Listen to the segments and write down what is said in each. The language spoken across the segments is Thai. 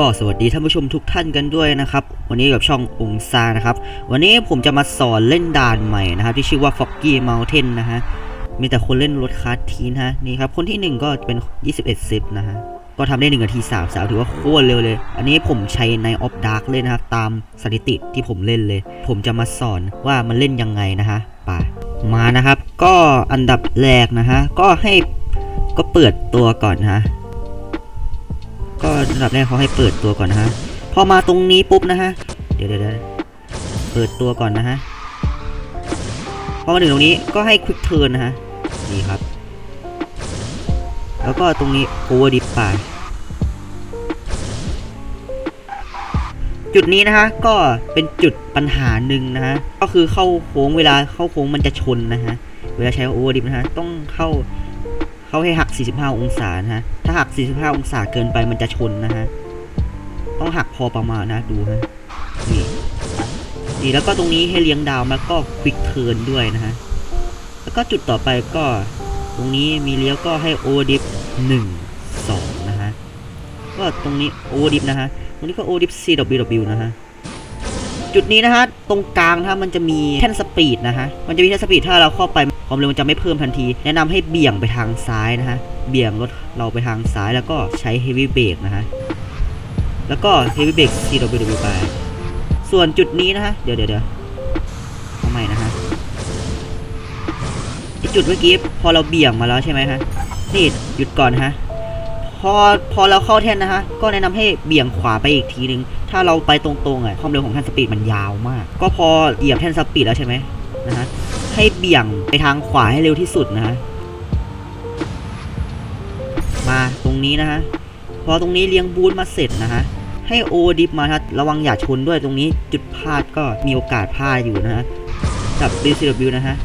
ก็สวัสดีท่านผู้ชมทุกท่านกันด้วยนะครับ วันนี้กับช่ององซานะครับ วันนี้ผมจะมาสอนเล่นด่านใหม่นะครับ ที่ชื่อว่า Foggy Mountain นะฮะ มีแต่คนเล่นรถคาร์ทีนะฮะ นี่ครับ คนที่หนึ่งก็เป็น 21ซิปนะฮะ ก็ทำได้1นาที3สาวถือว่าโคตรเร็วเลย อันนี้ผมใช้ใน of dark เล่นนะครับ ตามสถิติที่ผมเล่นเลย ผมจะมาสอนว่ามันเล่นยังไงนะฮะไปมานะครับ ก็อันดับแรกนะฮะก็ให้ก็เปิดตัวก่อนนะฮะ ก็อันดับแรกเขาให้เปิดตัวก่อนนะฮะ พอมาตรงนี้ปุ๊บนะฮะเดี๋ยวเดี๋ยวเดี๋ยวเปิดตัวก่อนนะฮะ พอมาถึงตรงนี้ก็ให้ควิกเทิร์นนะฮะ นี่ครับ แล้วก็ตรงนี้โอเวอร์ดิฟไปจุดนี้นะฮะก็เป็นจุดปัญหาหนึ่งนะฮะ ก็คือเข้าโค้งเวลาเข้าโค้งมันจะชนนะฮะ เวลาใช้โอเวอร์ดิฟนะฮะ ต้องเข้า เขาให้หัก 45 องศานะฮะ ถ้าหัก 45 องศาเกินไปมันจะชนนะฮะ ต้องหักพอประมาณนะดูฮะ นี่ นี่แล้วก็ตรงนี้ให้เลี้ยงดาวแล้วก็ควิกเทิร์นด้วยนะฮะ แล้วก็จุดต่อไปก็ ตรงนี้มีเลี้ยวก็ให้โอดิฟหนึ่งสองนะฮะ ก็ตรงนี้โอดิฟนะฮะ ตรงนี้ก็โอดิฟ CWW นะฮะจุดนี้นะฮะ ตรงกลางนะฮะมันจะมีแท่นสปีดนะฮะ มันจะมีแท่นสปีดถ้าเราเข้าไป ความเร็วมันจะไม่เพิ่มทันที แนะนำให้เบี่ยงไปทางซ้ายนะฮะ เบี่ยงรถเราไปทางซ้ายแล้วก็ใช้ heavy brake นะฮะ แล้วก็ heavy brake CWW ไป ส่วนจุดนี้นะฮะเดี๋ยวเดี๋ยวเดี๋ยวทำไมนะฮะจุดเมื่อกี้พอเราเบี่ยงมาแล้วใช่ไหมฮะ นี่หยุดก่อนฮะพอพอเราเข้าแท่นนะฮะ ก็แนะนำให้เบี่ยงขวาไปอีกทีนึง ถ้าเราไปตรงๆอะความเร็วของแท่นสปีดมันยาวมาก ก็พอเหยียบแท่นสปีดแล้วใช่ไหมนะฮะ ให้เบี่ยงไปทางขวาให้เร็วที่สุดนะฮะ มาตรงนี้นะฮะ พอตรงนี้เลี้ยงบูทมาเสร็จนะฮะ ให้โอดิฟมาครับระวังอย่าชนด้วยตรงนี้จุดพลาดก็มีโอกาสพลาดอยู่นะฮะดับ WCW นะฮะ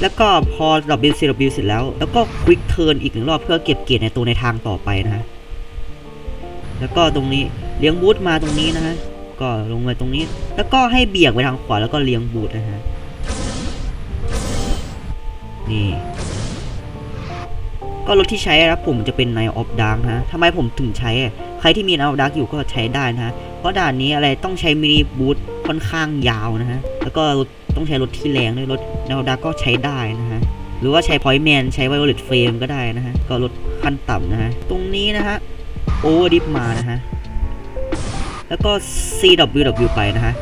แล้วก็พอดับ WCW เสร็จแล้ว แล้วก็ควิกเทิร์นอีกหนึ่งรอบเพื่อเก็บเกียรติในตัวในทางต่อไปนะฮะ แล้วก็ตรงนี้เลี้ยงบูทมาตรงนี้นะฮะ ก็ลงมาตรงนี้ แล้วก็ให้เบี่ยงไปทางขวาแล้วก็เลี้ยงบูทนะฮะ นี่ ก็รถที่ใช้นะครับผมจะเป็น Night of Dark นะทำไมผมถึงใช้ ใครที่มี Night of Dark อยู่ก็ใช้ได้นะฮะเพราะด่านนี้อะไรต้องใช้มินิบูทค่อนข้างยาวนะฮะ แล้วก็ต้องใช้รถที่แรงด้วยรถ Night of Dark ก็ใช้ได้นะฮะ หรือว่าใช้ Point Man ใช้ Violet Flame ก็ได้นะฮะ ก็ลดขั้นต่ำนะฮะ ตรงนี้นะฮะ Overdip มานะฮะ แล้วก็ CWW ไปนะฮะ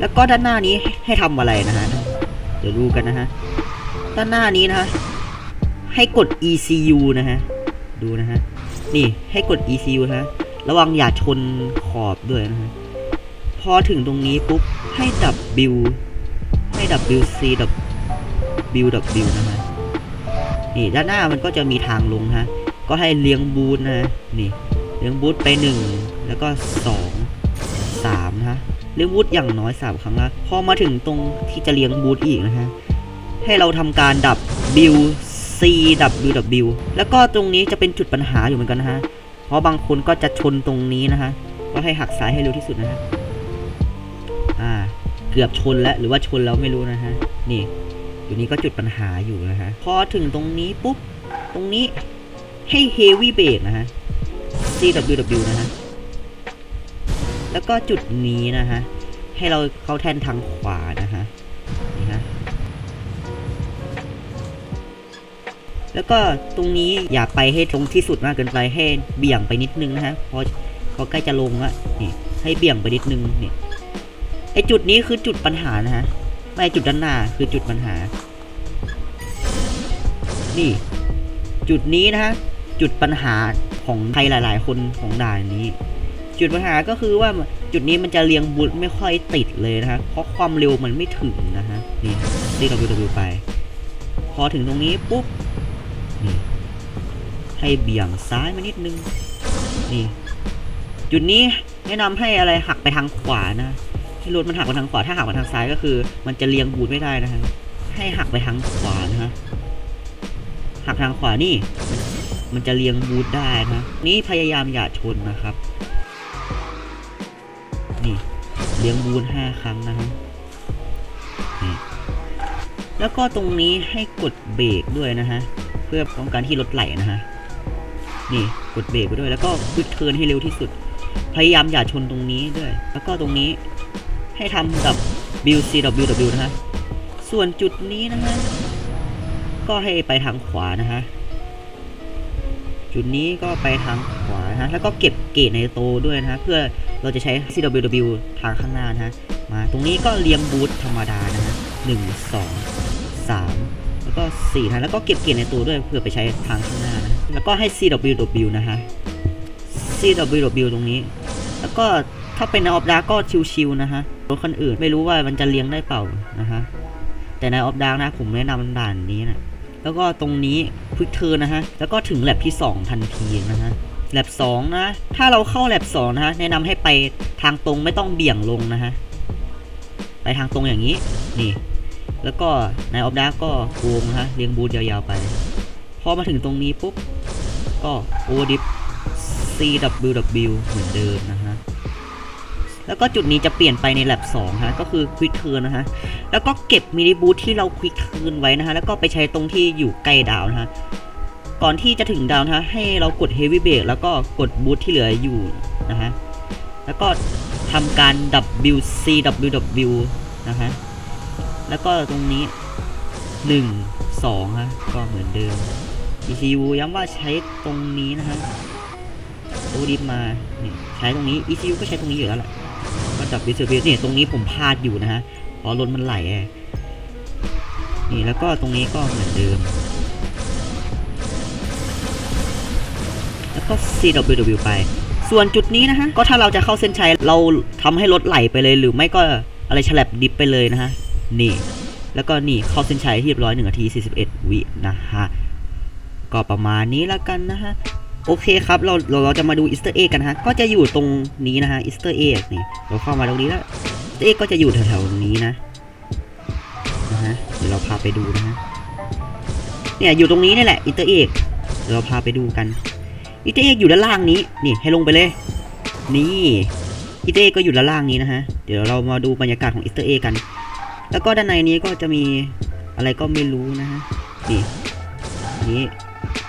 แล้วก็ด้านหน้านี้ให้ทำอะไรนะฮะ เดี๋ยวดูกันนะฮะ ด้านหน้านี้นะฮะให้กด ECU นะฮะ ดูนะฮะ นี่ให้กด ECU นะฮะ ระวังอย่าชนขอบด้วยนะฮะ พอถึงตรงนี้ปุ๊บ ให้ดับ W ให้ดับ WC ดับ WW นะฮะ นี่ด้านหน้ามันก็จะมีทางลงฮะ ก็ให้เลี้ยงบูทนะฮะนี่ เลี้ยงบูทไปหนึ่งแล้วก็สองสามนะฮะ เลี้ยงบูทอย่างน้อยสามครั้งละพอมาถึงตรงที่จะเลี้ยงบูทอีกนะฮะ ให้เราทำการดับ W C W W แล้วก็ตรงนี้จะเป็นจุดปัญหาอยู่เหมือนกันนะฮะ เพราะบางคนก็จะชนตรงนี้นะฮะ ก็ให้หักซ้ายให้เร็วที่สุดนะฮะ อ่า เกือบชนแล้ว หรือว่าชนแล้วไม่รู้นะฮะ นี่ อยู่นี้ก็จุดปัญหาอยู่นะฮะ พอถึงตรงนี้ปุ๊บ ตรงนี้ให้ heavy brake นะฮะ C W W นะฮะ แล้วก็จุดนี้นะฮะ ให้เราเข้าแท่นทางขวานะฮะ แล้วก็ตรงนี้อย่าไปให้ตรงที่สุดมากเกินไปให้เบี่ยงไปนิดนึงนะฮะพอพอใกล้จะลงละนี่ให้เบี่ยงไปนิดนึงนี่ไอจุดนี้คือจุดปัญหานะฮะไม่จุดด้านหน้าคือจุดปัญหา นี่ จุดนี้นะฮะจุดปัญหาของใครหลาย ๆ คนของด่านนี้ จุดปัญหาก็คือว่าจุดนี้มันจะเรียงบุตไม่ค่อยติดเลยนะฮะเพราะความเร็วมันไม่ถึงนะฮะนี่ DWW ไป พอถึงตรงนี้ปุ๊บ นี่ให้เบี่ยงซ้ายมานิดนึง นี่ จุดนี้แนะนำให้อะไรหักไปทางขวานะ ให้รถมันหักไปทางขวา ถ้าหักมาทางซ้ายก็คือ มันจะเลียงบูทไม่ได้นะฮะ ให้หักไปทางขวานะฮะ หักทางขวานี่ มันจะเลียงบูทได้นะ นี่พยายามอย่าชนนะครับ นี่เลียงบูทห้าครั้งนะฮะแล้วก็ตรงนี้ให้กดเบรกด้วยนะฮะ เพื่อป้องกันที่รถไหลนะฮะ นี่กดเบรกไปด้วย แล้วก็ควิกเทิร์นให้เร็วที่สุด พยายามอย่าชนตรงนี้ด้วย แล้วก็ตรงนี้ให้ทำกับ B C W W นะฮะ ส่วนจุดนี้นะฮะ ก็ให้ไปทางขวานะฮะ จุดนี้ก็ไปทางขวานะฮะ แล้วก็เก็บเกรดในโตด้วยนะฮะ เพื่อเราจะใช้ CWW ทางข้างหน้านะฮะ มาตรงนี้ก็เรียงบูทธรรมดานะฮะหนึ่งสองสาม ก็สี่นะแล้วก็เก็บเกียรในตัวด้วยเพื่อไปใช้ทางข้างหน้านะแล้วก็ให้ CWW นะฮะ CWW ตรงนี้ แล้วก็ถ้าเป็นในออฟดาก็ชิวๆนะฮะรถคันอื่นไม่รู้ว่ามันจะเลี้ยงได้เปล่านะฮะแต่ในออฟดานะผมแนะนำด่านนี้นะแล้วก็ตรงนี้ควิกเทอร์นะฮะแล้วก็ถึงแลบที่ 2 ทันทีนะฮะแลบ2นะ ถ้าเราเข้าแลบ2นะฮะแนะนำให้ไปทางตรงไม่ต้องเบี่ยงลงนะฮะไปทางตรงอย่างนี้นี่ แล้วก็ในออฟดาร์ก็โกงนะฮะเรียงบูทยาวๆไป พอมาถึงตรงนี้ปุ๊บ ก็โอดิฟ CWW เหมือนเดิมนะฮะ แล้วก็จุดนี้จะเปลี่ยนไปในแลบ2ฮะ ก็คือควิกเทิร์นนะฮะ แล้วก็เก็บมินิบูทที่เราควิกเทิร์นไว้นะฮะ แล้วก็ไปใช้ตรงที่อยู่ใกล้ดาวนะฮะ ก่อนที่จะถึงดาวนะฮะ ให้เรากดเฮฟวี่เบรกแล้วก็กดบูทที่เหลืออยู่นะฮะ แล้วก็ทำการ WCWW นะฮะ แล้วก็ตรงนี้ 1 2ฮะก็เหมือนเดิม ECU ย้ำว่าใช้ตรงนี้นะฮะโอดิฟมาเนี่ยใช้ตรงนี้ ECU ก็ใช้ตรงนี้อยู่แล้วแหละก็จับดิสเบสเนี่ยตรงนี้ผมพลาดอยู่นะฮะเพราะรถมันไหลไงนี่แล้วก็ตรงนี้ก็เหมือนเดิม แล้วก็ CWW ไป ส่วนจุดนี้นะฮะก็ถ้าเราจะเข้าเส้นชัยเราทำให้รถไหลไปเลยหรือไม่ก็อะไรฉลับดิฟไปเลยนะฮะ นี่ แล้วก็นี่เข้าเส้นชัยที่เรียบร้อย1นาที 41 วินะฮะ ก็ประมาณนี้แล้วกันนะฮะ โอเคครับ เราเราเราจะมาดูอีสเตอร์เอ็กกันฮะ ก็จะอยู่ตรงนี้นะฮะอีสเตอร์เอ็กนี่ เราเข้ามาตรงนี้แล้วอีสเตอร์เอ็กก็จะอยู่แถวๆนี้นะนะฮะเดี๋ยวเราพาไปดูนะฮะ เนี่ยอยู่ตรงนี้นี่แหละอีสเตอร์เอ็กเดี๋ยวเราพาไปดูกันอีสเตอร์เอ็กอยู่ด้านล่างนี้ นี่ให้ลงไปเลย นี่อีสเตอร์เอ็กก็อยู่ด้านล่างนี้นะฮะ เดี๋ยวเรามาดูบรรยากาศของอีสเตอร์เอ็กกัน แล้วก็ด้านในนี้ก็จะมีอะไรก็ไม่รู้นะฮะนี่อันนี้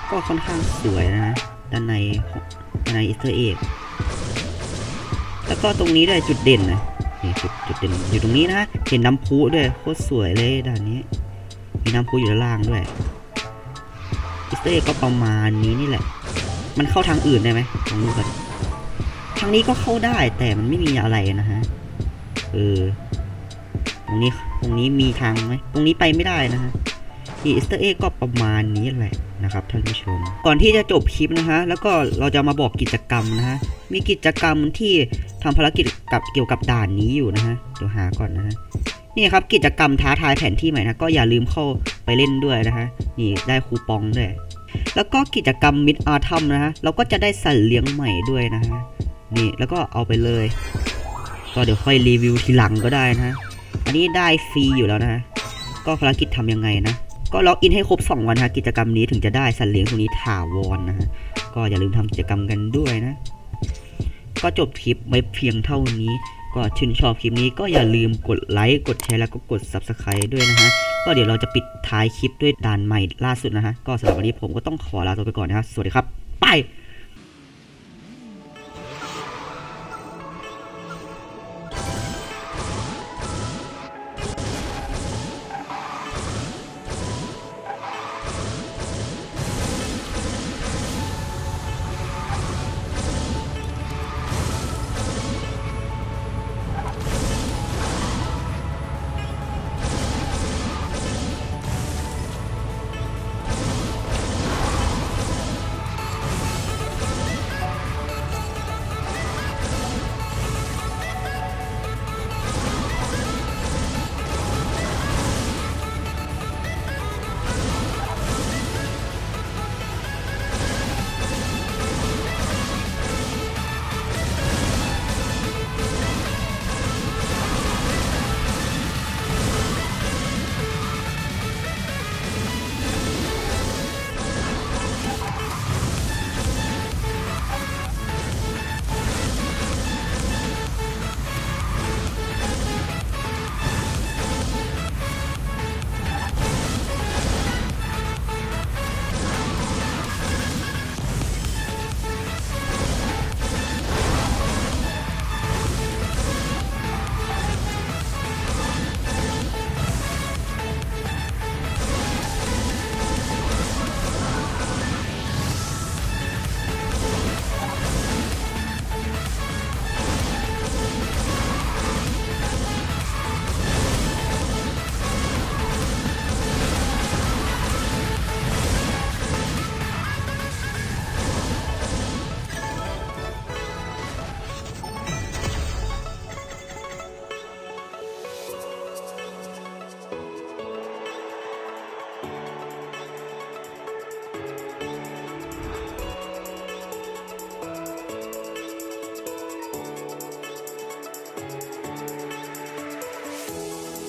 ก็ค่อนข้างสวยนะฮะด้านในของด้านในอีสเตอร์เอ็กแล้วก็ตรงนี้ด้วยจุดเด่นนะนี่จุดจุดเด่นอยู่ตรงนี้นะเห็นน้ำพุด้วยโคตรสวยเลยด้านนี้มีน้ำพุอยู่ด้านล่างด้วยอีสเตอร์เอ็กก็ประมาณนี้นี่แหละ มันเข้าทางอื่นได้ไหมลองดูกันทางนี้ก็เข้าได้แต่มันไม่มีอะไรนะฮะเออตรงนี้ ตรงนี้มีทางไหมตรงนี้ไปไม่ได้นะฮะอีสเตอร์เอ็กก็ประมาณนี้แหละนะครับท่านผู้ชม ก่อนที่จะจบคลิปนะฮะแล้วก็เราจะมาบอกกิจกรรมนะฮะมีกิจกรรมที่ทำภารกิจกับเกี่ยวกับด่านนี้อยู่นะฮะเดี๋ยวหาก่อนนะฮะนี่ครับกิจกรรมท้าทายแผนที่ใหม่นะก็อย่าลืมเข้าไปเล่นด้วยนะฮะนี่ได้คูปองด้วยแล้วก็กิจกรรมมิดอาร์ทัมนะฮะเราก็จะได้สัตว์เลี้ยงใหม่ด้วยนะฮะนี่แล้วก็เอาไปเลย ก็เดี๋ยวค่อยรีวิวทีหลังก็ได้นะฮะ อันนี้ได้ฟรีอยู่แล้วนะฮะ ก็ภารกิจทำยังไงนะ ก็ล็อกอินให้ครบ 2 วันฮะ กิจกรรมนี้ถึงจะได้สัตว์เลี้ยงตัวนี้ถาวรนะฮะ ก็อย่าลืมทำกิจกรรมกันด้วยนะ ก็จบคลิปไว้เพียงเท่านี้ ก็ชื่นชอบคลิปนี้ก็อย่าลืมกดไลค์ กดแชร์แล้วก็กด Subscribe ด้วยนะฮะ ก็เดี๋ยวเราจะปิดท้ายคลิปด้วยด่านใหม่ล่าสุดนะฮะ ก็สำหรับวันนี้ผมก็ต้องขอลาตัวไปก่อนนะครับ สวัสดีครับ ไป